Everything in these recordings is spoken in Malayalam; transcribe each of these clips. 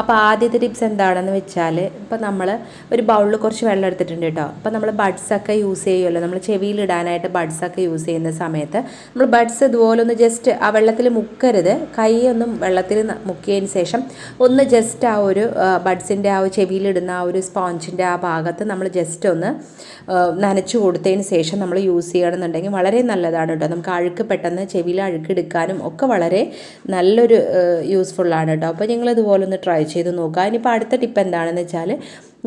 അപ്പോൾ ആദ്യത്തെ ടിപ്സ് എന്താണെന്ന് വെച്ചാൽ ഇപ്പോൾ നമ്മൾ ഒരു ബൗളിൽ കുറച്ച് വെള്ളം എടുത്തിട്ടുണ്ട് കേട്ടോ. അപ്പോൾ നമ്മൾ ബഡ്സൊക്കെ യൂസ് ചെയ്യുമല്ലോ നമ്മൾ ചെവിയിലിടാനായിട്ട് ബഡ്സൊക്കെ യൂസ് ചെയ്യുന്ന സമയത്ത് നമ്മൾ ബഡ്സ് ഇതുപോലെ ഒന്ന് ജസ്റ്റ് ആ വെള്ളത്തിൽ മുക്കരുത്. കൈ ഒന്നും വെള്ളത്തിൽ മുക്കിയതിന് ശേഷം ഒന്ന് ജസ്റ്റ് ആ ഒരു ബഡ്സിന്റെ ആ ചെവിയിലിടുന്ന ആ ഒരു സ്പോഞ്ചിന്റെ ആ ഭാഗത്ത് നമ്മൾ ജസ്റ്റ് ഒന്ന് നനച്ചു കൊടുത്തതിന് ശേഷം നമ്മൾ യൂസ് ചെയ്യണമെന്നുണ്ടെങ്കിൽ വളരെ നല്ലതാണ് കേട്ടോ. നമുക്ക് അഴുക്ക് പെട്ടെന്ന് ചെവിയിൽ അഴുക്കെടുക്കാനും ഒക്കെ വളരെ നല്ലൊരു യൂസ്ഫുള്ളാണ് കേട്ടോ. അപ്പോൾ നിങ്ങൾ ഇതുപോലെ ഒന്ന് ട്രൈ ചെയ്ത് നോക്കുക. ഇനിയിപ്പോൾ അടുത്ത ടിപ്പ് എന്താണെന്ന് വെച്ചാൽ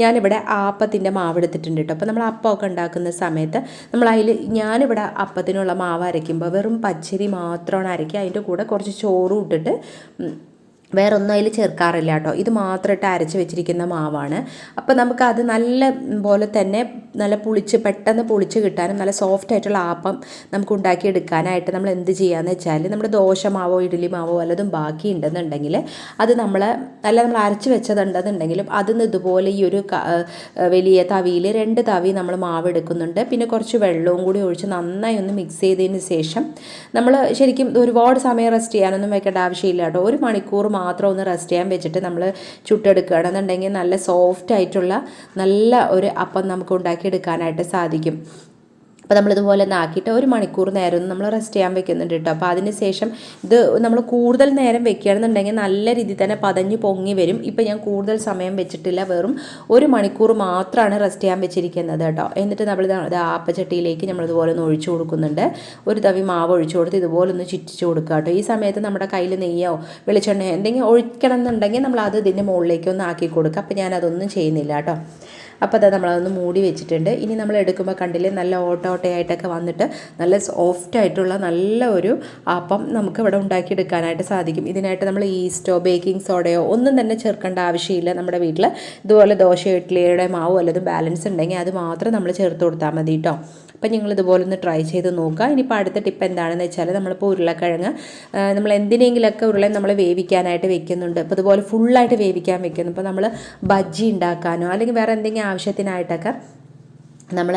ഞാനിവിടെ ആപ്പത്തിന്റെ മാവ് എടുത്തിട്ടുണ്ട് കേട്ടോ അപ്പോൾ നമ്മൾ അപ്പമൊക്കെ ഉണ്ടാക്കുന്ന സമയത്ത് നമ്മൾ അതിൽ ഞാനിവിടെ അപ്പത്തിനുള്ള മാവ് അരയ്ക്കുമ്പോൾ വെറും പച്ചരി മാത്രമാണ് അരയ്ക്കുക. അതിന്റെ കൂടെ കുറച്ച് ചോറും ഇട്ടിട്ട് വേറെ ഒന്നും അതിൽ ചേർക്കാറില്ല കേട്ടോ. ഇത് മാത്രമായിട്ട് അരച്ച് വെച്ചിരിക്കുന്ന മാവാണ്. അപ്പോൾ നമുക്ക് അത് നല്ല പോലെ തന്നെ നല്ല പുളിച്ച് പെട്ടെന്ന് പുളിച്ച് കിട്ടാനും നല്ല സോഫ്റ്റ് ആയിട്ടുള്ള ആപ്പം നമുക്ക് ഉണ്ടാക്കിയെടുക്കാനായിട്ട് നമ്മൾ എന്ത് ചെയ്യാന്ന് വെച്ചാൽ നമ്മുടെ ദോശ മാവോ ഇഡ്ഡലി മാവോ വല്ലതും ബാക്കി ഉണ്ടെന്നുണ്ടെങ്കിൽ അത് നമ്മൾ അല്ല നമ്മൾ അരച്ച് വെച്ചതുണ്ടെന്നുണ്ടെങ്കിലും അതിന് ഇതുപോലെ ഈ ഒരു വലിയ തവിയിൽ രണ്ട് തവി നമ്മൾ മാവ് എടുക്കുന്നുണ്ട്. പിന്നെ കുറച്ച് വെള്ളവും കൂടി ഒഴിച്ച് നന്നായി ഒന്ന് മിക്സ് ചെയ്തതിന് ശേഷം നമ്മൾ ശരിക്കും ഒരുപാട് സമയം റെസ്റ്റ് ചെയ്യാനൊന്നും വെക്കേണ്ട ആവശ്യമില്ല കേട്ടോ. ഒരു മണിക്കൂർ മാത്രം ഒന്ന് റെസ്റ്റ് ചെയ്യാൻ വെച്ചിട്ട് നമ്മൾ ചുട്ടെടുക്കുകയാണെന്നുണ്ടെങ്കിൽ നല്ല സോഫ്റ്റ് ആയിട്ടുള്ള നല്ല ഒരു അപ്പം നമുക്ക് ഉണ്ടാക്കിയെടുക്കാനായിട്ട് സാധിക്കും. അപ്പോൾ നമ്മളിതുപോലെ നാക്കിയിട്ട് ഒരു മണിക്കൂർ നേരം നമ്മൾ റെസ്റ്റ് ചെയ്യാൻ വെക്കുന്നുണ്ട് കേട്ടോ അപ്പോൾ അതിന് ശേഷം ഇത് നമ്മൾ കൂടുതൽ നേരം വെക്കുകയാണെന്നുണ്ടെങ്കിൽ നല്ല രീതിയിൽ തന്നെ പതഞ്ഞ് പൊങ്ങി വരും. ഇപ്പോൾ ഞാൻ കൂടുതൽ സമയം വെച്ചിട്ടില്ല. വെറും ഒരു മണിക്കൂർ മാത്രമാണ് റെസ്റ്റ് ചെയ്യാൻ വെച്ചിരിക്കുന്നത് കേട്ടോ എന്നിട്ട് നമ്മൾ ഇത് ആപ്പച്ചട്ടിയിലേക്ക് നമ്മളിതുപോലെ ഒന്ന് ഒഴിച്ചു കൊടുക്കുന്നുണ്ട്. ഒരു തവി മാവ് ഒഴിച്ചു കൊടുത്ത് ഇതുപോലെ ഒന്ന് ചുറ്റിച്ചു കൊടുക്കുക കേട്ടോ ഈ സമയത്ത് നമ്മുടെ കയ്യിൽ നെയ്യോ വെളിച്ചെണ്ണയോ എന്തെങ്കിലും ഒഴിക്കണം എന്നുണ്ടെങ്കിൽ നമ്മൾ അത് ഇതിന്റെ മുകളിലേക്ക് ഒന്ന് ആക്കി കൊടുക്കുക. അപ്പോൾ ഞാൻ അതൊന്നും ചെയ്യുന്നില്ല കേട്ടോ അപ്പോൾ അത് നമ്മളതൊന്ന് മൂടി വെച്ചിട്ടുണ്ട്. ഇനി നമ്മൾ എടുക്കുമ്പോൾ കണ്ടില്ലേ നല്ല ഓട്ട ഓട്ടയായിട്ടൊക്കെ വന്നിട്ട് നല്ല സോഫ്റ്റ് ആയിട്ടുള്ള നല്ല ഒരു അപ്പം നമുക്ക് ഇവിടെ ഉണ്ടാക്കിയെടുക്കാനായിട്ട് സാധിക്കും. ഇതിനായിട്ട് നമ്മൾ ഈസ്റ്റോ ബേക്കിംഗ് സോഡയോ ഒന്നും തന്നെ ചേർക്കേണ്ട ആവശ്യമില്ല നമ്മുടെ വീട്ടിൽ ഇതുപോലെ ദോശ ഇഡ്ഡലിയുടെ മാവ് വല്ലതും ബാലൻസ് ഉണ്ടെങ്കിൽ അത് മാത്രം നമ്മൾ ചേർത്ത് കൊടുത്താൽ മതി കേട്ടോ അപ്പം നിങ്ങൾ ഇതുപോലെ ഒന്ന് ട്രൈ ചെയ്ത് നോക്കുക. ഇനിയിപ്പോൾ അടുത്ത ടിപ്പ് എന്താണെന്ന് വെച്ചാൽ നമ്മളിപ്പോൾ ഉരുളക്കിഴങ്ങ് നമ്മൾ എന്തിനെങ്കിലൊക്കെ ഉരുളൻ നമ്മൾ വേവിക്കാനായിട്ട് വെക്കുന്നുണ്ട്. അപ്പോൾ ഇതുപോലെ ഫുള്ളായിട്ട് വേവിക്കാൻ വെക്കുന്നു. ഇപ്പോൾ നമ്മൾ ബജ്ജി ഉണ്ടാക്കാനോ അല്ലെങ്കിൽ വേറെ എന്തെങ്കിലും ആവശ്യത്തിനായിട്ടൊക്കെ നമ്മൾ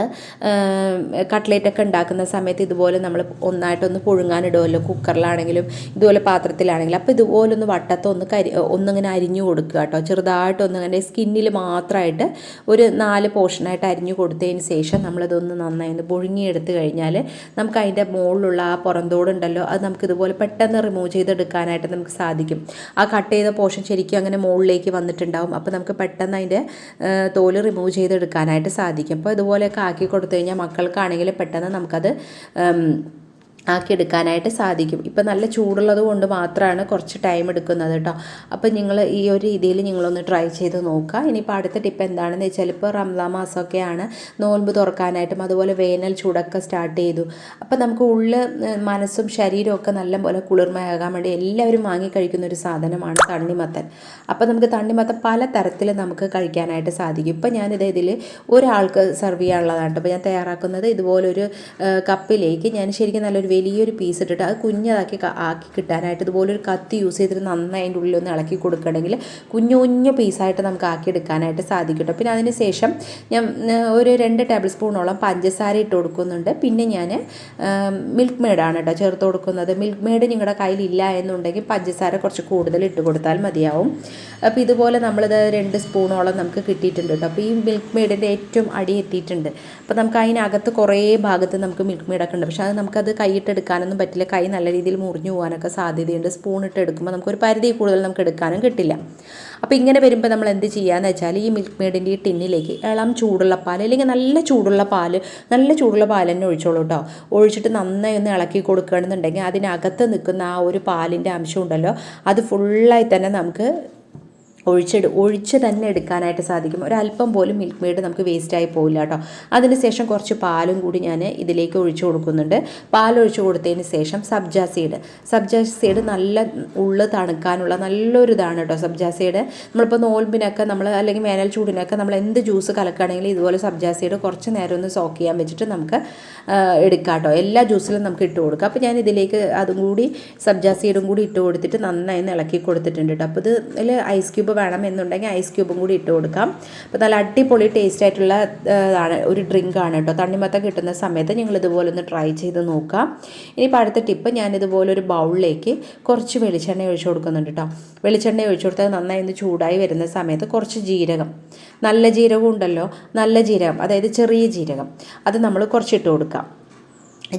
കട്ട്ലേറ്റൊക്കെ ഉണ്ടാക്കുന്ന സമയത്ത് ഇതുപോലെ നമ്മൾ ഒന്നായിട്ടൊന്ന് പുഴുങ്ങാനിടുമല്ലോ കുക്കറിലാണെങ്കിലും ഇതുപോലെ പാത്രത്തിലാണെങ്കിലും. അപ്പോൾ ഇതുപോലെ ഒന്ന് വട്ടത്ത് ഒന്ന് കരി ഒന്നിങ്ങനെ അരിഞ്ഞു കൊടുക്കുക കേട്ടോ. ചെറുതായിട്ടൊന്ന് അങ്ങനെ സ്കിന്നിൽ മാത്രമായിട്ട് ഒരു നാല് പോർഷനായിട്ട് അരിഞ്ഞു കൊടുത്തതിന് ശേഷം നമ്മളതൊന്ന് നന്നായി ഒന്ന് പുഴുങ്ങിയെടുത്ത് കഴിഞ്ഞാൽ നമുക്ക് അതിന്റെ മുകളിലുള്ള ആ പുറന്തോടുണ്ടല്ലോ അത് നമുക്ക് ഇതുപോലെ പെട്ടെന്ന് റിമൂവ് ചെയ്തെടുക്കാനായിട്ട് നമുക്ക് സാധിക്കും. ആ കട്ട് ചെയ്ത പോർഷൻ ശരിക്കും അങ്ങനെ മുകളിലേക്ക് വന്നിട്ടുണ്ടാവും. അപ്പോൾ നമുക്ക് പെട്ടെന്ന് അതിന്റെ തോൽ റിമൂവ് ചെയ്തെടുക്കാനായിട്ട് സാധിക്കും. അപ്പോൾ ഇതുപോലെ പോലെയൊക്കെ ആക്കി കൊടുത്തു കഴിഞ്ഞാൽ മക്കൾക്കാണെങ്കിൽ പെട്ടെന്ന് നമുക്കത് ആക്കിയെടുക്കാനായിട്ട് സാധിക്കും. ഇപ്പം നല്ല ചൂടുള്ളത് കൊണ്ട് മാത്രമാണ് കുറച്ച് ടൈം എടുക്കുന്നത് കേട്ടോ അപ്പോൾ നിങ്ങൾ ഈ ഒരു രീതിയിൽ നിങ്ങളൊന്ന് ട്രൈ ചെയ്ത് നോക്കുക ഇനിയിപ്പോൾ അടുത്ത ടിപ്പ് എന്താണെന്ന് വെച്ചാൽ ഇപ്പോൾ റംസാ മാസമൊക്കെയാണ് നോൻപ് തുറക്കാനായിട്ടും അതുപോലെ വേനൽ ചൂടൊക്കെ സ്റ്റാർട്ട് ചെയ്തു. അപ്പോൾ നമുക്ക് ഉള്ളിൽ മനസ്സും ശരീരവും ഒക്കെ നല്ല പോലെ കുളിർമയാകാൻ വേണ്ടി എല്ലാവരും വാങ്ങി കഴിക്കുന്ന ഒരു സാധനമാണ് തണ്ണിമത്തൻ. അപ്പോൾ നമുക്ക് തണ്ണിമത്തൻ പല തരത്തിൽ നമുക്ക് കഴിക്കാനായിട്ട് സാധിക്കും. ഇപ്പോൾ ഞാനിത് ഇതിൽ ഒരാൾക്ക് സെർവ് ചെയ്യാനുള്ളതാണ് അപ്പോൾ ഞാൻ തയ്യാറാക്കുന്നത് ഇതുപോലൊരു കപ്പിലേക്ക്. ഞാൻ ശരിക്കും നല്ലൊരു വലിയൊരു പീസ് ഇട്ടിട്ട് അത് കുഞ്ഞതാക്കി ആക്കി കിട്ടാനായിട്ട് ഇതുപോലെ ഒരു കത്തി യൂസ് ചെയ്തിട്ട് നന്നായി അതിന്റെ ഉള്ളിൽ ഒന്ന് ഇളക്കി കൊടുക്കണമെങ്കിൽ കുഞ്ഞു കുഞ്ഞു പീസായിട്ട് നമുക്ക് ആക്കി എടുക്കാനായിട്ട് സാധിക്കും പിന്നെ അതിന് ശേഷം ഞാൻ ഒരു രണ്ട് ടേബിൾ സ്പൂണോളം പഞ്ചസാര ഇട്ട് കൊടുക്കുന്നുണ്ട്. പിന്നെ ഞാൻ മിൽക്ക് മെയ്ഡാണ് കേട്ടോ ചേർത്ത് കൊടുക്കുന്നത്. മിൽക്ക് മെയ്ഡ് നിങ്ങളുടെ കയ്യിലില്ല എന്നുണ്ടെങ്കിൽ പഞ്ചസാര കുറച്ച് കൂടുതൽ ഇട്ട് കൊടുത്താൽ മതിയാവും. അപ്പോൾ ഇതുപോലെ നമ്മളിത് രണ്ട് സ്പൂണോളം നമുക്ക് കിട്ടിയിട്ടുണ്ട് കേട്ടോ അപ്പോൾ ഈ മിൽക്ക് മെയ്ഡിന്റെ ഏറ്റവും അടി എത്തിയിട്ടുണ്ട് അപ്പോൾ നമുക്ക് അതിനകത്ത് കുറേ ഭാഗത്ത് നമുക്ക് മിൽക്ക് മെയ്ഡൊക്കെ ഉണ്ട്. പക്ഷേ അത് നമുക്കത് കൈ എടുക്കാനൊന്നും പറ്റില്ല. കൈ നല്ല രീതിയിൽ മുറിഞ്ഞു പോകാനൊക്കെ സാധ്യതയുണ്ട്. സ്പൂൺ ഇട്ട് എടുക്കുമ്പോൾ നമുക്കൊരു പരിധി കൂടുതൽ നമുക്ക് എടുക്കാനും കിട്ടില്ല. അപ്പോൾ ഇങ്ങനെ വരുമ്പോൾ നമ്മൾ എന്ത് ചെയ്യാന്ന് വെച്ചാൽ ഈ മിൽക്ക് മെയ്ഡിന്റെ ഈ ടിന്നിലേക്ക് ഇളം ചൂടുള്ള പാൽ അല്ലെങ്കിൽ നല്ല ചൂടുള്ള പാൽ നല്ല ചൂടുള്ള പാൽ തന്നെ ഒഴിച്ചോളൂ കേട്ടോ ഒഴിച്ചിട്ട് നന്നായി ഒന്ന് ഇളക്കി കൊടുക്കുകയാണെന്നുണ്ടെങ്കിൽ അതിനകത്ത് നിൽക്കുന്ന ആ ഒരു പാലിന്റെ അംശം ഉണ്ടല്ലോ അത് ഫുള്ളായി തന്നെ നമുക്ക് ഒഴിച്ചെടു ഒഴിച്ച് തന്നെ എടുക്കാനായിട്ട് സാധിക്കും. ഒരല്പം പോലും മിൽക്ക് മെയ്ഡ് നമുക്ക് വേസ്റ്റായി പോയില്ല കേട്ടോ. അതിന് ശേഷം കുറച്ച് പാലും കൂടി ഞാൻ ഇതിലേക്ക് ഒഴിച്ചു കൊടുക്കുന്നുണ്ട്. പാൽ ഒഴിച്ചു കൊടുത്തതിന് ശേഷം സബ്ജ സീഡ്. സബ്ജ സീഡ് നല്ല ഉള്ളു തണുക്കാനുള്ള നല്ലൊരു ഇതാണ് കേട്ടോ സബ്ജ സീഡ്. നമ്മളിപ്പോൾ നോൽമ്പിനൊക്കെ നമ്മൾ അല്ലെങ്കിൽ വേനൽ ചൂടിനൊക്കെ നമ്മൾ എന്ത് ജ്യൂസ് കലക്കുകയാണെങ്കിലും ഇതുപോലെ സബ്ജ സീഡ് കുറച്ച് നേരം ഒന്ന് സോക്ക് ചെയ്യാൻ വെച്ചിട്ട് നമുക്ക് എടുക്കാം കേട്ടോ. എല്ലാ ജ്യൂസിലും നമുക്ക് ഇട്ട് കൊടുക്കാം. അപ്പോൾ ഞാൻ ഇതിലേക്ക് അതും കൂടി സബ്ജ സീഡും കൂടി ഇട്ട് കൊടുത്തിട്ട് നന്നായി ഇളക്കി കൊടുത്തിട്ടുണ്ട് കേട്ടോ. അപ്പോൾ ഇത് ഐസ് ക്യൂബ് വേണം എന്നുണ്ടെങ്കിൽ ഐസ് ക്യൂബും കൂടി ഇട്ട് കൊടുക്കാം. അപ്പോൾ നല്ല അടിപൊളി ടേസ്റ്റ് ആയിട്ടുള്ള ഇതാണ് ഒരു ഡ്രിങ്ക് ആണ് കേട്ടോ. തണ്ണിമത്തം കിട്ടുന്ന സമയത്ത് നിങ്ങൾ ഇതുപോലെ ഒന്ന് ട്രൈ ചെയ്ത് നോക്കാം. ഇനിയിപ്പോൾ അടുത്ത ടിപ്പ് ഞാൻ ഇതുപോലെ ഒരു ബൗളിലേക്ക് കുറച്ച് വെളിച്ചെണ്ണ ഒഴിച്ചു കൊടുക്കുന്നുണ്ട് കേട്ടോ. വെളിച്ചെണ്ണ ഒഴിച്ചു കൊടുത്താൽ നന്നായി ഒന്ന് ചൂടായി വരുന്ന സമയത്ത് കുറച്ച് ജീരകം. നല്ല ജീരകം ഉണ്ടല്ലോ. നല്ല ജീരകം അതായത് ചെറിയ ജീരകം. അത് നമ്മൾ കുറച്ചിട്ട് കൊടുക്കാം.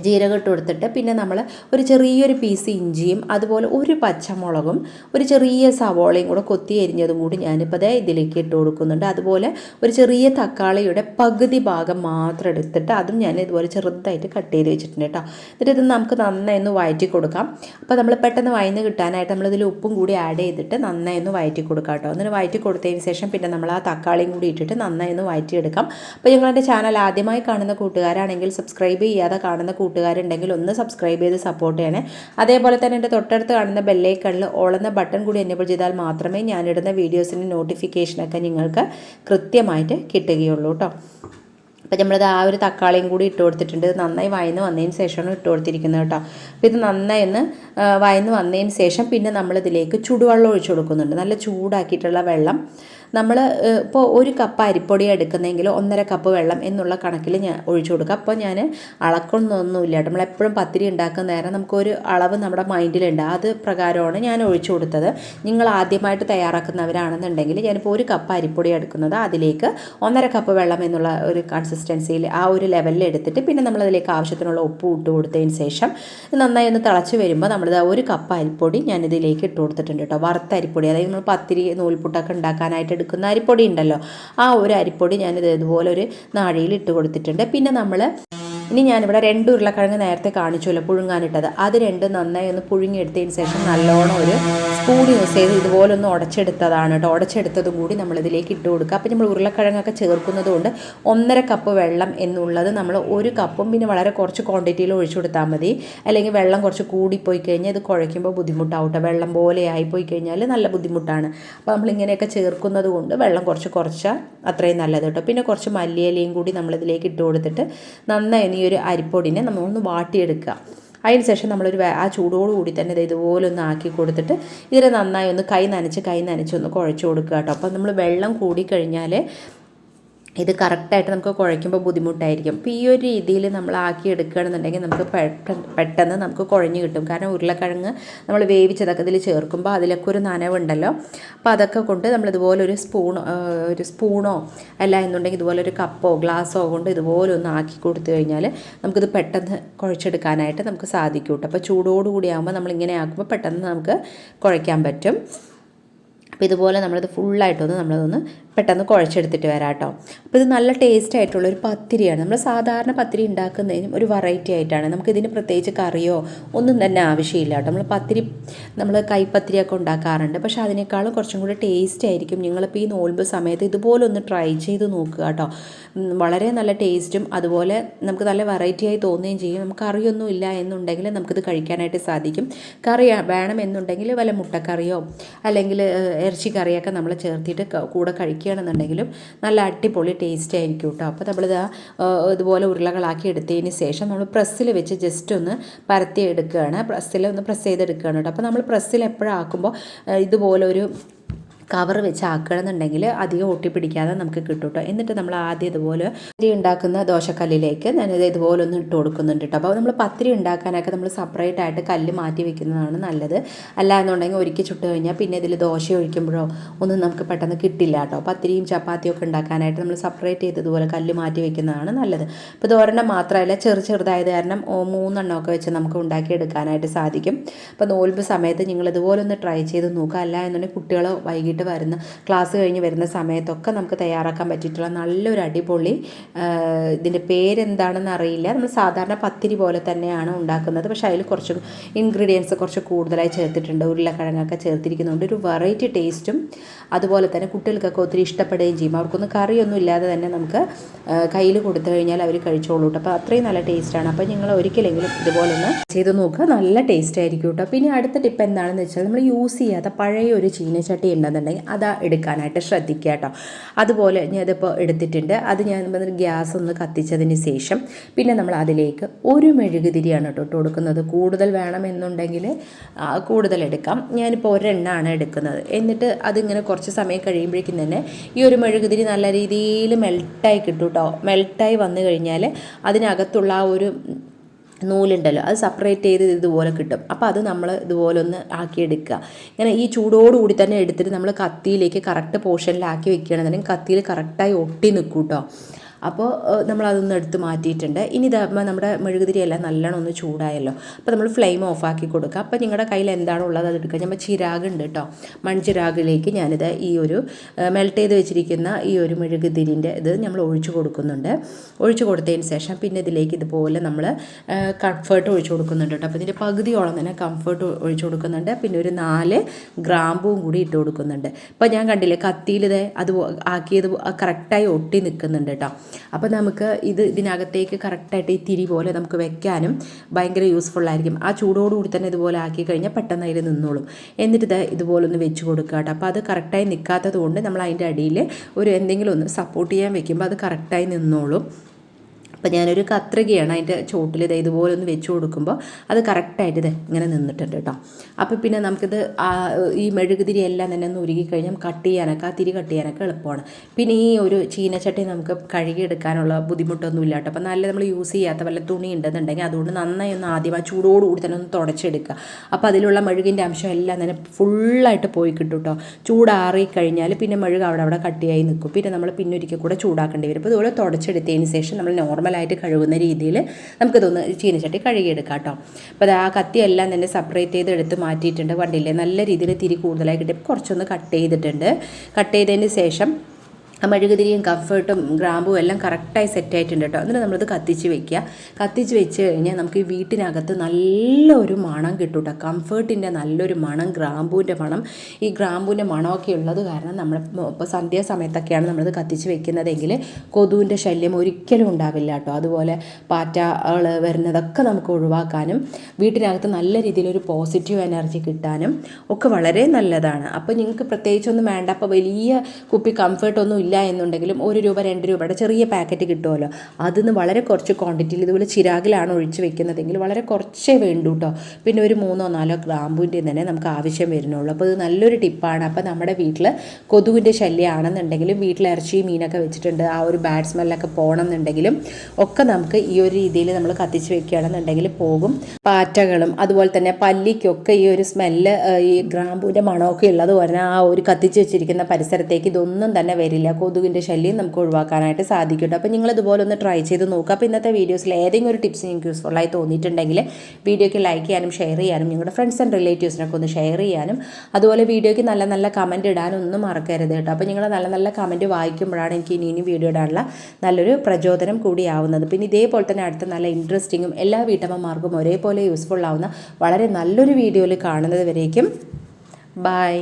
ജീരകം ഇട്ട് കൊടുത്തിട്ട് പിന്നെ നമ്മൾ ഒരു ചെറിയൊരു പീസ് ഇഞ്ചിയും അതുപോലെ ഒരു പച്ചമുളകും ഒരു ചെറിയ സവോളയും കൂടെ കൊത്തി എരിഞ്ഞതും കൂടി ഞാനിപ്പോൾ അതേ ഇതിലേക്ക് ഇട്ട് കൊടുക്കുന്നുണ്ട്. അതുപോലെ ഒരു ചെറിയ തക്കാളിയുടെ പകുതി ഭാഗം മാത്രം എടുത്തിട്ട് അതും ഞാൻ ഇതുപോലെ ചെറുതായിട്ട് കട്ട് ചെയ്ത് വെച്ചിട്ടുണ്ട് കേട്ടോ എന്നിട്ട് ഇത് നമുക്ക് നന്നായി ഒന്ന് വഴറ്റി കൊടുക്കാം. അപ്പോൾ നമ്മൾ പെട്ടെന്ന് വയന്ന് കിട്ടാനായിട്ട് നമ്മളിതിൽ ഉപ്പും കൂടി ആഡ് ചെയ്തിട്ട് നന്നായി ഒന്ന് വഴറ്റി കൊടുക്കാം കേട്ടോ എന്നിട്ട് വഴറ്റി കൊടുത്തതിന് ശേഷം പിന്നെ നമ്മൾ ആ തക്കാളിയും കൂടി ഇട്ടിട്ട് നന്നായി ഒന്ന് വഴറ്റിയെടുക്കാം അപ്പോൾ ഞങ്ങളുടെ ചാനൽ ആദ്യമായി കാണുന്ന കൂട്ടുകാരാണെങ്കിൽ സബ്സ്ക്രൈബ് ചെയ്യാതെ കാണുന്ന കൂട്ടുകാരുണ്ടെങ്കിൽ ഒന്ന് സബ്സ്ക്രൈബ് ചെയ്ത് സപ്പോർട്ട് ചെയ്യണേ. അതേപോലെ തന്നെ എന്റെ തൊട്ടടുത്ത് കാണുന്ന ബെല്ലൈക്കണിൽ ഓളുന്ന ബട്ടൺ കൂടി എനേബിൾ ചെയ്താൽ മാത്രമേ ഞാനിടുന്ന വീഡിയോസിന്റെ നോട്ടിഫിക്കേഷനൊക്കെ നിങ്ങൾക്ക് കൃത്യമായിട്ട് കിട്ടുകയുള്ളൂ കേട്ടോ അപ്പോൾ നമ്മളത് ആ ഒരു തക്കാളിയും കൂടി ഇട്ട് കൊടുത്തിട്ടുണ്ട്. നന്നായി വയന്ന് വന്നതിന് ശേഷമാണ് ഇട്ട് കൊടുത്തിരിക്കുന്നത് കേട്ടോ അപ്പോൾ ഇത് നന്നായി ഒന്ന് വയന്ന് വന്നതിന് ശേഷം പിന്നെ നമ്മളിതിലേക്ക് ചൂടുവെള്ളം ഒഴിച്ചു കൊടുക്കുന്നുണ്ട്. നല്ല ചൂടാക്കിയിട്ടുള്ള വെള്ളം. നമ്മൾ ഇപ്പോൾ ഒരു കപ്പ് അരിപ്പൊടി എടുക്കുന്നെങ്കിൽ ഒന്നര കപ്പ് വെള്ളം എന്നുള്ള കണക്കിൽ ഞാൻ ഒഴിച്ചു കൊടുക്കുക. അപ്പോൾ ഞാൻ അളക്കൊന്നൊന്നുമില്ല കേട്ടോ. നമ്മളെപ്പോഴും പത്തിരി ഉണ്ടാക്കുന്ന നേരം നമുക്കൊരു അളവ് നമ്മുടെ മൈൻഡിലുണ്ട്. അത് പ്രകാരമാണ് ഞാൻ ഒഴിച്ചു കൊടുത്തത്. നിങ്ങൾ ആദ്യമായിട്ട് തയ്യാറാക്കുന്നവരാണെന്നുണ്ടെങ്കിൽ ഞാനിപ്പോൾ ഒരു കപ്പ് അരിപ്പൊടി എടുക്കുന്നത് അതിലേക്ക് ഒന്നര കപ്പ് വെള്ളം എന്നുള്ള ഒരു കൺസിസ്റ്റൻസിയിൽ ആ ഒരു ലെവലിൽ എടുത്തിട്ട് പിന്നെ നമ്മളതിലേക്ക് ആവശ്യത്തിനുള്ള ഉപ്പ് ഇട്ട് കൊടുത്തതിന് ശേഷം നന്നായി ഒന്ന് തിളച്ച് വരുമ്പോൾ നമ്മളിത് ഒരു കപ്പ് അരിപ്പൊടി ഞാനിതിലേക്ക് ഇട്ട് കൊടുത്തിട്ടുണ്ട് കേട്ടോ. വറുത്ത അരിപ്പൊടി അതായത് നമ്മൾ പത്തിരി നൂൽപുട്ടൊക്കെ ഉണ്ടാക്കാനായിട്ട് എടുക്കുന്ന അരിപ്പൊടി ഉണ്ടല്ലോ. ആ ഒരു അരിപ്പൊടി ഞാനിത് ഇതുപോലെ ഒരു നാഴിയിൽ ഇട്ട് കൊടുത്തിട്ടുണ്ട്. പിന്നെ നമ്മൾ ഇനി ഞാനിവിടെ രണ്ട് ഉരുളക്കിഴങ്ങ് നേരത്തെ കാണിച്ചുമല്ലോ പുഴുങ്ങാനിട്ടത്. അത് രണ്ട് നന്നായി ഒന്ന് പുഴുങ്ങിയെടുത്തതിന് ശേഷം നല്ലോണം ഒരു സ്പൂൺ യൂസ് ചെയ്ത് ഇതുപോലെ ഒന്ന് ഉടച്ചെടുത്തതാണ് കേട്ടോ. ഉടച്ചെടുത്തതും കൂടി നമ്മളിതിലേക്ക് ഇട്ട് കൊടുക്കുക. അപ്പോൾ നമ്മൾ ഉരുളക്കിഴങ്ങൊക്കെ ചേർക്കുന്നത് കൊണ്ട് ഒന്നര കപ്പ് വെള്ളം എന്നുള്ളത് നമ്മൾ ഒരു കപ്പും പിന്നെ വളരെ കുറച്ച് ക്വാണ്ടിറ്റിയിൽ ഒഴിച്ചു കൊടുത്താൽ മതി. അല്ലെങ്കിൽ വെള്ളം കുറച്ച് കൂടിപ്പോയി കഴിഞ്ഞാൽ ഇത് കുഴയ്ക്കുമ്പോൾ ബുദ്ധിമുട്ടാവട്ടെ വെള്ളം പോലെ ആയിപ്പോയി കഴിഞ്ഞാൽ നല്ല ബുദ്ധിമുട്ടാണ്. അപ്പോൾ നമ്മളിങ്ങനെയൊക്കെ ചേർക്കുന്നത് കൊണ്ട് വെള്ളം കുറച്ച് കുറച്ചാൽ അത്രയും നല്ലത് കേട്ടോ. പിന്നെ കുറച്ച് മല്ലിയിലയും കൂടി നമ്മളിതിലേക്ക് ഇട്ട് കൊടുത്തിട്ട് നന്നായി ഒരു അരിപ്പൊടിനെ നമ്മളൊന്ന് വാട്ടിയെടുക്കുക. അതിന് ശേഷം നമ്മളൊരു ആ ചൂടോടുകൂടി തന്നെ ഇത് ഇതുപോലെ ഒന്ന് ആക്കി കൊടുത്തിട്ട് ഇതിനെ നന്നായി ഒന്ന് കൈ നനച്ച് കൈ നനച്ച് ഒന്ന് കുഴച്ച് കൊടുക്കുക കേട്ടോ. അപ്പോൾ നമ്മൾ വെള്ളം കൂടിക്കഴിഞ്ഞാൽ ഇത് കറക്റ്റായിട്ട് നമുക്ക് കുഴയ്ക്കുമ്പോൾ ബുദ്ധിമുട്ടായിരിക്കും. അപ്പോൾ ഈ ഒരു രീതിയിൽ നമ്മൾ ആക്കി എടുക്കുകയാണെന്നുണ്ടെങ്കിൽ നമുക്ക് പെട്ടെന്ന് നമുക്ക് കുഴഞ്ഞു കിട്ടും. കാരണം ഉരുളക്കിഴങ്ങ് നമ്മൾ വേവിച്ചതൊക്കെ ഇതിൽ ചേർക്കുമ്പോൾ അതിലൊക്കെ ഒരു നനവുണ്ടല്ലോ. അപ്പോൾ അതൊക്കെ കൊണ്ട് നമ്മൾ ഇതുപോലെ ഒരു സ്പൂൺ ഒരു സ്പൂണോ അല്ല എന്നുണ്ടെങ്കിൽ ഇതുപോലെ ഒരു കപ്പോ ഗ്ലാസ്സോ കൊണ്ട് ഇതുപോലെ ഒന്ന് ആക്കി കൊടുത്തു കഴിഞ്ഞാൽ നമുക്കിത് പെട്ടെന്ന് കുഴച്ചെടുക്കാനായിട്ട് നമുക്ക് സാധിക്കും കേട്ടോ. അപ്പോൾ ചൂടോടുകൂടി ആകുമ്പോൾ നമ്മളിങ്ങനെ ആക്കുമ്പോൾ പെട്ടെന്ന് നമുക്ക് കുഴയ്ക്കാൻ പറ്റും. അപ്പോൾ ഇതുപോലെ നമ്മളിത് ഫുള്ളായിട്ടൊന്ന് നമ്മളതൊന്ന് പെട്ടെന്ന് കുഴച്ചെടുത്തിട്ട് വരാം കേട്ടോ അപ്പോൾ ഇത് നല്ല ടേസ്റ്റ് ആയിട്ടുള്ള ഒരു പത്തിരിയാണ്. നമ്മൾ സാധാരണ പത്തിരി ഉണ്ടാക്കുന്നതിനും ഒരു വെറൈറ്റി ആയിട്ടാണ്. നമുക്കിതിന് പ്രത്യേകിച്ച് കറിയോ ഒന്നും തന്നെ ആവശ്യമില്ല കേട്ടോ. നമ്മൾ പത്തിരി നമ്മൾ കൈപ്പത്തിരിയൊക്കെ ഉണ്ടാക്കാറുണ്ട്. പക്ഷെ അതിനേക്കാളും കുറച്ചും കൂടി ടേസ്റ്റ് ആയിരിക്കും. നിങ്ങളിപ്പോൾ ഈ നോൽബ് സമയത്ത് ഇതുപോലെ ഒന്ന് ട്രൈ ചെയ്ത് നോക്കുക കേട്ടോ. വളരെ നല്ല ടേസ്റ്റും അതുപോലെ നമുക്ക് നല്ല വെറൈറ്റി ആയി തോന്നുകയും ചെയ്യും. നമുക്ക് കറിയൊന്നും ഇല്ല എന്നുണ്ടെങ്കിൽ നമുക്കിത് കഴിക്കാനായിട്ട് സാധിക്കും. കറി വേണമെന്നുണ്ടെങ്കിൽ വല്ല മുട്ടക്കറിയോ അല്ലെങ്കിൽ ഇറച്ചിക്കറിയൊക്കെ ഇറച്ചി നമ്മൾ ചേർത്തിട്ട് കൂടെ കൂടെ കഴിക്കുകയാണെന്നുണ്ടെങ്കിലും നല്ല അടിപൊളി ടേസ്റ്റ് ആയിരിക്കും കേട്ടോ അപ്പോൾ നമ്മളിത് ഇതുപോലെ ഉരുളകളാക്കി എടുത്തതിന് ശേഷം നമ്മൾ പ്രസ്സിൽ വെച്ച് ജസ്റ്റ് ഒന്ന് പരത്തി എടുക്കുകയാണ്. പ്രസ്സിൽ ഒന്ന് പ്രസ് ചെയ്തെടുക്കുകയാണ് കേട്ടോ അപ്പോൾ നമ്മൾ പ്രസ്സിൽ എപ്പോഴാക്കുമ്പോൾ ഇതുപോലെ ഒരു കവർ വെച്ച് ആക്കണമെന്നുണ്ടെങ്കിൽ അധികം ഒട്ടിപ്പിടിക്കാതെ നമുക്ക് കിട്ടും കേട്ടോ എന്നിട്ട് നമ്മൾ ആദ്യം ഇതുപോലെ പത്തിരി ഉണ്ടാക്കുന്ന ദോശക്കല്ലിലേക്ക് ഞാനിത് ഇതുപോലെ ഒന്ന് ഇട്ട് കൊടുക്കുന്നുണ്ട് കേട്ടോ അപ്പോൾ നമ്മൾ പത്തിരി ഉണ്ടാക്കാനൊക്കെ നമ്മൾ സെപ്പറേറ്റ് ആയിട്ട് കല്ല് മാറ്റി വെക്കുന്നതാണ് നല്ലത്. അല്ല എന്നുണ്ടെങ്കിൽ ഒരുക്കി ചുട്ട് കഴിഞ്ഞാൽ പിന്നെ ഇതിൽ ദോശ ഒഴിക്കുമ്പോഴോ ഒന്നും നമുക്ക് പെട്ടെന്ന് കിട്ടില്ല കേട്ടോ പത്തിരിയും ചപ്പാത്തിയും ഒക്കെ ഉണ്ടാക്കാനായിട്ട് നമ്മൾ സെപ്പറേറ്റ് ചെയ്ത് ഇതുപോലെ കല്ല് മാറ്റി വെക്കുന്നതാണ് നല്ലത്. ഇപ്പോൾ ഒരെണ്ണം മാത്രമല്ല ചെറു ചെറുതായത് കാരണം മൂന്നെണ്ണം മൂന്നെണ്ണമൊക്കെ വെച്ച് നമുക്ക് ഉണ്ടാക്കിയെടുക്കാനായിട്ട് സാധിക്കും. അപ്പോൾ നോൽമ്പ് സമയത്ത് നിങ്ങൾ ഇതുപോലെ ഒന്ന് ട്രൈ ചെയ്ത് നോക്കുക. അല്ല എന്നുണ്ടെങ്കിൽ കുട്ടികൾ വൈകിട്ട് കഴിഞ്ഞിട്ട് വരുന്ന ക്ലാസ് കഴിഞ്ഞ് വരുന്ന സമയത്തൊക്കെ നമുക്ക് തയ്യാറാക്കാൻ പറ്റിയിട്ടുള്ള നല്ലൊരു അടിപൊളി ഇതിന്റെ പേരെന്താണെന്ന് അറിയില്ല. നമ്മൾ സാധാരണ പത്തിരി പോലെ തന്നെയാണ് ഉണ്ടാക്കുന്നത്. പക്ഷേ അതിൽ കുറച്ച് ഇൻഗ്രീഡിയൻസ് കുറച്ച് കൂടുതലായി ചേർത്തിട്ടുണ്ട്. ഉരുളക്കിഴങ്ങൊക്കെ ചേർത്തിരിക്കുന്നുണ്ട്. ഒരു വെറൈറ്റി ടേസ്റ്റും അതുപോലെ തന്നെ കുട്ടികൾക്കൊക്കെ ഒത്തിരി ഇഷ്ടപ്പെടുകയും ചെയ്യും. അവർക്കൊന്നും കറിയൊന്നും ഇല്ലാതെ തന്നെ നമുക്ക് കയ്യിൽ കൊടുത്തു കഴിഞ്ഞാൽ അവർ കഴിച്ചോളൂ കേട്ടോ അപ്പോൾ അത്രയും നല്ല ടേസ്റ്റാണ് അപ്പോൾ നിങ്ങൾ ഒരിക്കലെങ്കിലും ഇതുപോലെ ഒന്ന് ചെയ്ത് നോക്കുക. നല്ല ടേസ്റ്റ് ആയിരിക്കും കേട്ടോ പിന്നെ അടുത്ത ടിപ്പ് എന്താണെന്ന് വെച്ചാൽ നമ്മൾ യൂസ് ചെയ്യാത്ത പഴയ ഒരു ചീനച്ചട്ടി ഉണ്ടെന്നുണ്ടെങ്കിൽ അത് എടുക്കാനായിട്ട് ശ്രദ്ധിക്കുക കേട്ടോ. അതുപോലെ ഞാൻ ഇതിപ്പോൾ എടുത്തിട്ടുണ്ട്. അത് ഞാൻ ഗ്യാസ് ഒന്ന് കത്തിച്ചതിന് ശേഷം പിന്നെ നമ്മൾ അതിലേക്ക് ഒരു മെഴുകുതിരിയാണ് കേട്ടോ ഇട്ട് കൊടുക്കുന്നത്. കൂടുതൽ വേണമെന്നുണ്ടെങ്കിൽ കൂടുതൽ എടുക്കാം. ഞാനിപ്പോൾ ഒരെണ്ണമാണ് എടുക്കുന്നത്. എന്നിട്ട് അതിങ്ങനെ കുറച്ച് സമയം കഴിയുമ്പോഴേക്കും തന്നെ ഈ ഒരു മെഴുകുതിരി നല്ല രീതിയിൽ മെൽട്ടായി കിട്ടും കേട്ടോ. മെൽട്ടായി വന്നു കഴിഞ്ഞാൽ അതിനകത്തുള്ള ആ ഒരു നൂലുണ്ടല്ലോ അത് സെപ്പറേറ്റ് ചെയ്ത് ഇതുപോലെ കിട്ടും. അപ്പോൾ അത് നമ്മൾ ഇതുപോലെ ഒന്ന് ആക്കിയെടുക്കുക. ഇങ്ങനെ ഈ ചൂടോടുകൂടി തന്നെ എടുത്തിട്ട് നമ്മൾ കത്തിയിലേക്ക് കറക്റ്റ് പോർഷനിലാക്കി വെക്കുകയാണെന്നുണ്ടെങ്കിൽ കത്തിയിൽ കറക്റ്റായി ഒട്ടി നിൽക്കും കേട്ടോ അപ്പോൾ നമ്മൾ നമ്മളതൊന്ന് എടുത്ത് മാറ്റിയിട്ടുണ്ട്. ഇനി ഇതാകുമ്പോൾ നമ്മുടെ മെഴുകുതിരി എല്ലാം നല്ലോണം ഒന്ന് ചൂടായല്ലോ. അപ്പോൾ നമ്മൾ ഫ്ലെയിം ഓഫാക്കി കൊടുക്കുക. അപ്പോൾ നിങ്ങളുടെ കയ്യിൽ എന്താണോ ഉള്ളത് അത് എടുക്കുക. ഞാൻ ചിരാഗ് ഉണ്ട് കേട്ടോ മൺചിരാഗിലേക്ക് ഞാനിത് ഈ ഒരു മെൽറ്റ് ചെയ്ത് വെച്ചിരിക്കുന്ന ഈ ഒരു മെഴുകുതിരിന്റെ ഇത് നമ്മൾ ഒഴിച്ചു കൊടുക്കുന്നുണ്ട്. ഒഴിച്ചു കൊടുത്തതിന് ശേഷം പിന്നെ ഇതിലേക്ക് ഇതുപോലെ നമ്മൾ കംഫേർട്ട് ഒഴിച്ചു കൊടുക്കുന്നുണ്ട് കേട്ടോ അപ്പോൾ ഇതിന്റെ പകുതിയോളം തന്നെ കംഫേർട്ട് ഒഴിച്ചു കൊടുക്കുന്നുണ്ട്. പിന്നെ ഒരു നാല് ഗ്രാമ്പും കൂടി ഇട്ട് കൊടുക്കുന്നുണ്ട്. ഇപ്പോൾ ഞാൻ കണ്ടില്ലേ കത്തിയിൽ ഇത് അത് ആക്കിയത് കറക്റ്റായി ഒട്ടി നിൽക്കുന്നുണ്ട് കേട്ടോ അപ്പോൾ നമുക്ക് ഇത് ഇതിനകത്തേക്ക് കറക്റ്റായിട്ട് ഈ തിരി പോലെ നമുക്ക് വെക്കാനും ഭയങ്കര യൂസ്ഫുൾ ആയിരിക്കും. ആ ചൂടോടുകൂടി തന്നെ ഇതുപോലെ ആക്കി കഴിഞ്ഞാൽ പെട്ടെന്ന് അതിൽ നിന്നോളും. എന്നിട്ട് ഇത് ഇതുപോലെ ഒന്ന് വെച്ച് കൊടുക്കുക കേട്ടോ അപ്പോൾ അത് കറക്റ്റായി നിൽക്കാത്തത് കൊണ്ട് നമ്മൾ അതിന്റെ അടിയിൽ ഒരു എന്തെങ്കിലും ഒന്ന് സപ്പോർട്ട് ചെയ്യാൻ വെക്കുമ്പോൾ അത് കറക്റ്റായി നിന്നോളും. അപ്പോൾ ഞാനൊരു കത്രികയാണ് അതിന്റെ ചോട്ടിൽ ഇത് ഇതുപോലെ ഒന്ന് വെച്ച് കൊടുക്കുമ്പോൾ അത് കറക്റ്റായിട്ട് ഇത് ഇങ്ങനെ നിന്നിട്ടുണ്ട് കേട്ടോ അപ്പോൾ പിന്നെ നമുക്കിത് ഈ മെഴുകുതിരി എല്ലാം തന്നെ ഒന്ന് ഉരുകി കഴിഞ്ഞാൽ കട്ട് ചെയ്യാനൊക്കെ ആ തിരി കട്ട് ചെയ്യാനൊക്കെ എളുപ്പമാണ്. പിന്നെ ഈ ഒരു ചീനച്ചട്ടി നമുക്ക് കഴുകിയെടുക്കാനുള്ള ബുദ്ധിമുട്ടൊന്നും ഇല്ല കേട്ടോ അപ്പോൾ നല്ല നമ്മൾ യൂസ് ചെയ്യാത്ത വല്ല തുണി ഉണ്ടെന്നുണ്ടെങ്കിൽ അതുകൊണ്ട് നന്നായി ഒന്ന് ആദ്യം ആ ചൂടോടുകൂടി തന്നെ ഒന്ന് തുടച്ചെടുക്കുക. അപ്പോൾ അതിലുള്ള മെഴുകിന്റെ അംശം എല്ലാം തന്നെ ഫുള്ളായിട്ട് പോയി കിട്ടും കേട്ടോ ചൂടാറി കഴിഞ്ഞാൽ പിന്നെ മെഴുക് അവിടെ അവിടെ കട്ടിയായി നിൽക്കും. പിന്നെ നമ്മൾ പിന്നെ ഒരിക്കൽ കൂടെ ചൂടാക്കേണ്ടി വരും. അപ്പോൾ ഇതുപോലെ തുടച്ചെടുത്തതിന് ശേഷം നമ്മൾ നോർമലായിട്ട് കഴുകുന്ന രീതിയിൽ നമുക്കിതൊന്ന് ചീനച്ചട്ടി കഴുകിയെടുക്കാം കേട്ടോ. അപ്പോൾ അത് ആ കത്തിയെല്ലാം തന്നെ സെപ്പറേറ്റ് ചെയ്ത് എടുത്ത് മാറ്റിയിട്ടുണ്ട് വണ്ടിയിൽ. നല്ല രീതിയിൽ തിരി കൂടുതലായി കിട്ടി. കുറച്ചൊന്ന് കട്ട് ചെയ്തിട്ടുണ്ട്. കട്ട് ചെയ്തതിന് ശേഷം മെഴുകുതിരിയും കംഫർട്ടും ഗ്രാമ്പും എല്ലാം കറക്റ്റായി സെറ്റ് ആയിട്ടുണ്ട് കേട്ടോ എന്നിട്ട് നമ്മളത് കത്തിച്ച് വെക്കുക. കത്തിച്ച് വെച്ച് കഴിഞ്ഞാൽ നമുക്ക് ഈ വീട്ടിനകത്ത് നല്ലൊരു മണം കിട്ടും കേട്ടോ കംഫർട്ടിന്റെ നല്ലൊരു മണം ഗ്രാമ്പൂവിന്റെ മണം. ഈ ഗ്രാമ്പൂവിന്റെ മണമൊക്കെ ഉള്ളത് കാരണം നമ്മൾ ഇപ്പോൾ സന്ധ്യാസമയത്തൊക്കെയാണ് നമ്മളത് കത്തിച്ച് വെക്കുന്നതെങ്കിൽ കൊതുവിന്റെ ശല്യം ഒരിക്കലും ഉണ്ടാവില്ല കേട്ടോ അതുപോലെ പാറ്റകൾ വരുന്നതൊക്കെ നമുക്ക് ഒഴിവാക്കാനും വീട്ടിനകത്ത് നല്ല രീതിയിലൊരു പോസിറ്റീവ് എനർജി കിട്ടാനും ഒക്കെ വളരെ നല്ലതാണ്. അപ്പോൾ നിങ്ങൾക്ക് പ്രത്യേകിച്ചൊന്നും വേണ്ട. അപ്പോൾ വലിയ കുപ്പി കംഫർട്ടൊന്നും ഇല്ല എന്നുണ്ടെങ്കിലും ഒരു രൂപ രണ്ട് രൂപയുടെ ചെറിയ പാക്കറ്റ് കിട്ടുമല്ലോ. അതിന്ന് വളരെ കുറച്ച് ക്വാണ്ടിറ്റിയിൽ ഇതുപോലെ ചിരാഗിലാണ് ഒഴിച്ച് വെക്കുന്നതെങ്കിൽ വളരെ കുറച്ചേ വേണ്ടൂ കേട്ടോ പിന്നെ ഒരു മൂന്നോ നാലോ ഗ്രാമ്പുവിന്റെ തന്നെ നമുക്ക് ആവശ്യം വരുന്നുള്ളൂ. അപ്പോൾ ഇത് നല്ലൊരു ടിപ്പാണ്. അപ്പോൾ നമ്മുടെ വീട്ടിൽ കൊതുവിന്റെ ശല്യമാണെന്നുണ്ടെങ്കിലും വീട്ടിൽ ഇറച്ചി മീനൊക്കെ വെച്ചിട്ടുണ്ട് ആ ഒരു ബാഡ് സ്മെല്ലൊക്കെ പോകണം എന്നുണ്ടെങ്കിലും ഒക്കെ നമുക്ക് ഈ ഒരു രീതിയിൽ നമ്മൾ കത്തിച്ച് വെക്കുകയാണെന്നുണ്ടെങ്കിൽ പോകും. പാറ്റകളും അതുപോലെ തന്നെ പല്ലിക്കൊക്കെ ഈ ഒരു സ്മെല്ല് ഈ ഗ്രാമ്പുവിന്റെ മണമൊക്കെ ഉള്ളത് പറഞ്ഞാൽ ആ ഒരു കത്തിച്ച് വെച്ചിരിക്കുന്ന പരിസരത്തേക്ക് ഇതൊന്നും തന്നെ വരില്ല. കൊതുകിന്റെ ശല്യം നമുക്ക് ഒഴിവാക്കാനായിട്ട് സാധിക്കുന്നുണ്ട് അപ്പോൾ നിങ്ങൾ ഇതുപോലെ ഒന്ന് ട്രൈ ചെയ്ത് നോക്കുക. അപ്പോൾ ഇന്നത്തെ വീഡിയോസിൽ ഏതെങ്കിലും ഒരു ടിപ്സ് നിങ്ങൾക്ക് യൂസ്ഫുള്ളായി തോന്നിയിട്ടുണ്ടെങ്കിൽ വീഡിയോയ്ക്ക് ലൈക്ക് ചെയ്യാനും ഷെയർ ചെയ്യാനും നിങ്ങളുടെ ഫ്രണ്ട്സ് ആൻഡ് റിലേറ്റീവ്സിനൊക്കെ ഒന്ന് ഷെയർ ചെയ്യാനും അതുപോലെ വീഡിയോയ്ക്ക് നല്ല നല്ല കമന്റ് ഇടാനും ഒന്നും മറക്കരുത് കേട്ടോ. അപ്പോൾ നിങ്ങൾ നല്ല നല്ല കമന്റ് വായിക്കുമ്പോഴാണ് എനിക്ക് ഇനി ഇനി വീഡിയോ ഇടാനുള്ള നല്ലൊരു പ്രചോദനം കൂടിയാവുന്നത്. പിന്നെ ഇതേപോലെ തന്നെ അടുത്ത നല്ല ഇൻട്രസ്റ്റിങ്ങും എല്ലാ വീട്ടമ്മമാർക്കും ഒരേപോലെ യൂസ്ഫുൾ ആവുന്ന വളരെ നല്ലൊരു വീഡിയോയിൽ കാണുന്നത് വരേക്കും. ബൈ